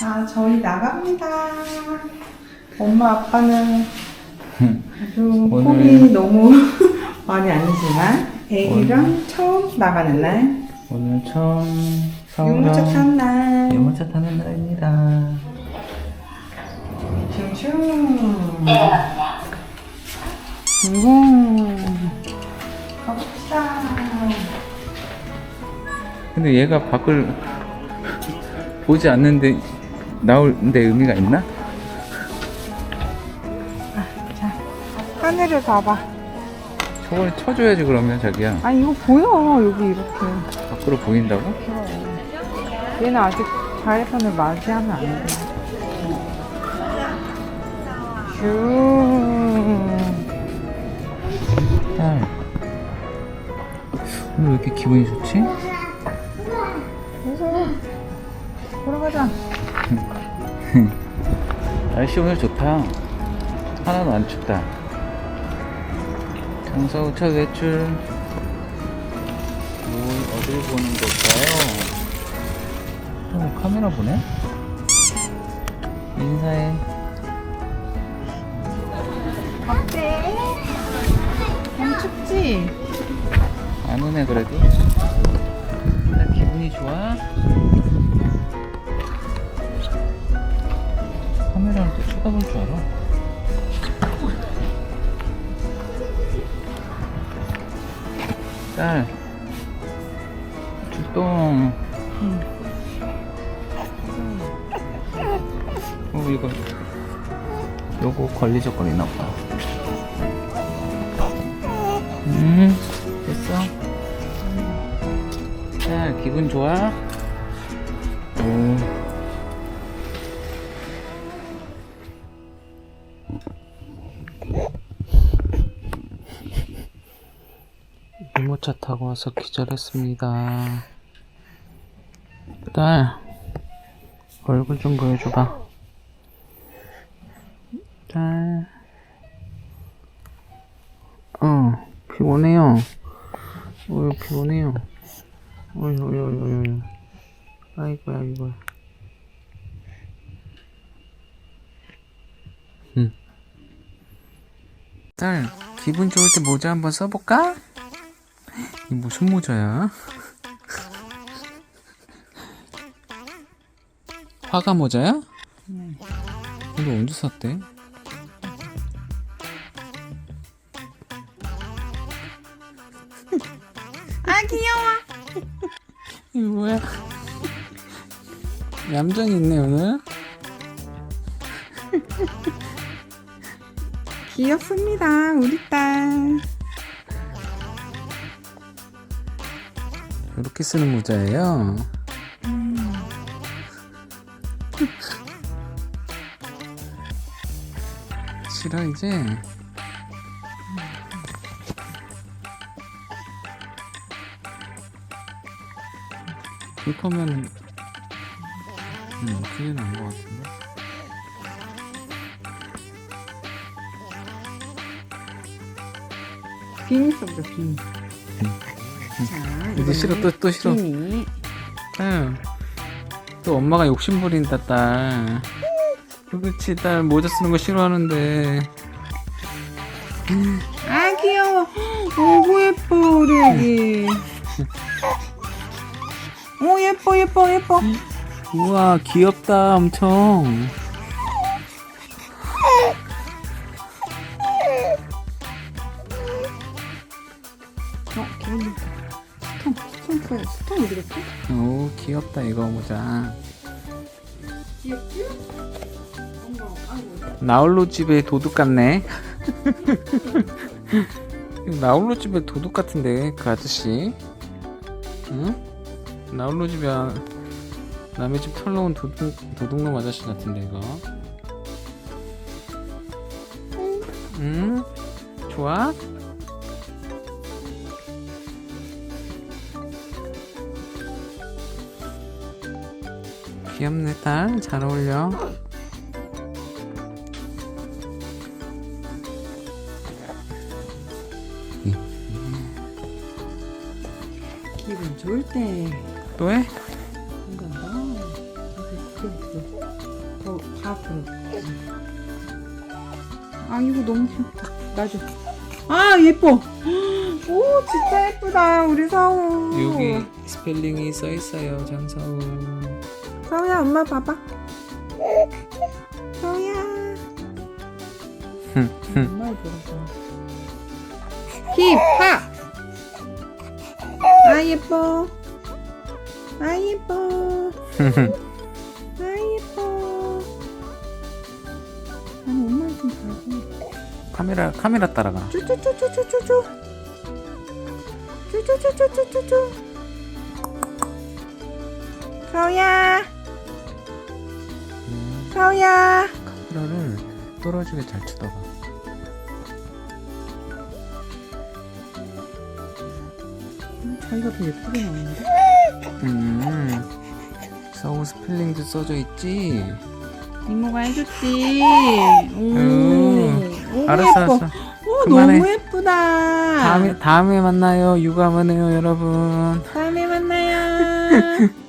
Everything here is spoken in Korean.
자, 저희 나갑니다. 엄마, 아빠는 아주 오늘- 폼이 너무 많이 아니지만 애기랑 처음 나가는 날, 오늘 처음 유모차 타는 날. 유모차 타는 날입니다. 슝슝. 슝. 가봅시다. 근데 얘가 밖을 보지 않는데 나올데 의미가 있나? 자, 하늘을 봐봐. 저걸 쳐줘야지 그러면 자기야. 아, 이거 보여. 여기 이렇게. 밖으로 보인다고? 얘는 아직 자외선을 맞이하면 안 돼. 슝. 딸. 오늘 왜 이렇게 기분이 좋지? 무서워. 걸어가자. 날씨 오늘 좋다. 하나도 안 춥다. 장사 우차 외출. 뭘 어딜 보는 걸까요? 어, 카메라 보네? 인사해. 어때? 너무 춥지? 안 오네 그래도. 나 기분이 좋아. 쳐다볼 줄 알아. 딸. 출동. 어 이거 요거 걸리적거리나 보다. 음 됐어. 딸 기분 좋아? 차 타고 와서 기절했습니다. 딸, 얼굴 좀 보여줘봐. 딸, 어, 피곤해요. 어유 피곤해요. 어유, 어유, 어유, 어유. 아이고, 아이고. 응. 딸, 기분 좋을 때 모자 한번 써볼까? 이 무슨 모자야? 화가 모자야? 응. 이거 언제 샀대? 아, 귀여워. 이거 뭐야? 얌전히 있네 오늘. 귀엽습니다. 우리 딸. 이렇게 쓰는 모자예요. 싫어 이제. 하면 음, 그게 나은 것 같은데. 비니 써보자, 비니. 자, 이제 싫어 또 또 싫어. 비니. 딸. 또 엄마가 욕심 부린다 딸. 그렇지 딸 모자 쓰는 거 싫어하는데. 아, 귀여워. 오구 예뻐, 우리 애기. 오, 예뻐, 예뻐, 예뻐. 우와 귀엽다 엄청. 어, 좋다. 스톤, 스톤 프 스톤 어디 갔지? 오 귀엽다 이거 모자. 귀엽지? 엄마, 아이고. 나홀로 집에 도둑 같네. 나홀로 집에 도둑 같은데 그 아저씨. 응? 나홀로 집에 아- 남의 집 털러온 도둑 도둑놈 아저씨 같은데 이거. 응? 좋아? 귀엽네 딸 잘 어울려. 기분 좋을 때 봐. 더 파악은. 아 이거 너무 귀엽다. 나줘. 아 예뻐. 오 진짜 예쁘다 우리 서우. 여기 스펠링이 써 있어요, 장서우. 서우야 엄마 봐봐. 서우야. 엄마 들어서. 힙합. 아 예뻐. 아 예뻐. 아 예뻐. 아니 엄마 좀 봐봐. 카메라 카메라 따라가. 쭈쭈쭈쭈쭈쭈쭈. 쭈쭈쭈쭈쭈쭈쭈. 서우야. 음, 서우야. 카메라를 떨어지게 잘 쳐다봐. 음, 자기가 더 예쁘게 나오는데? 음. 서우 스펠링도 써져 있지. 이모가 해줬지. 오, 음, 알았어, 예뻐. 알았어. 오, 그만해. 너무 예쁘다. 다음에 다음에 만나요. 육아만 해요, 여러분. 다음에 만나요.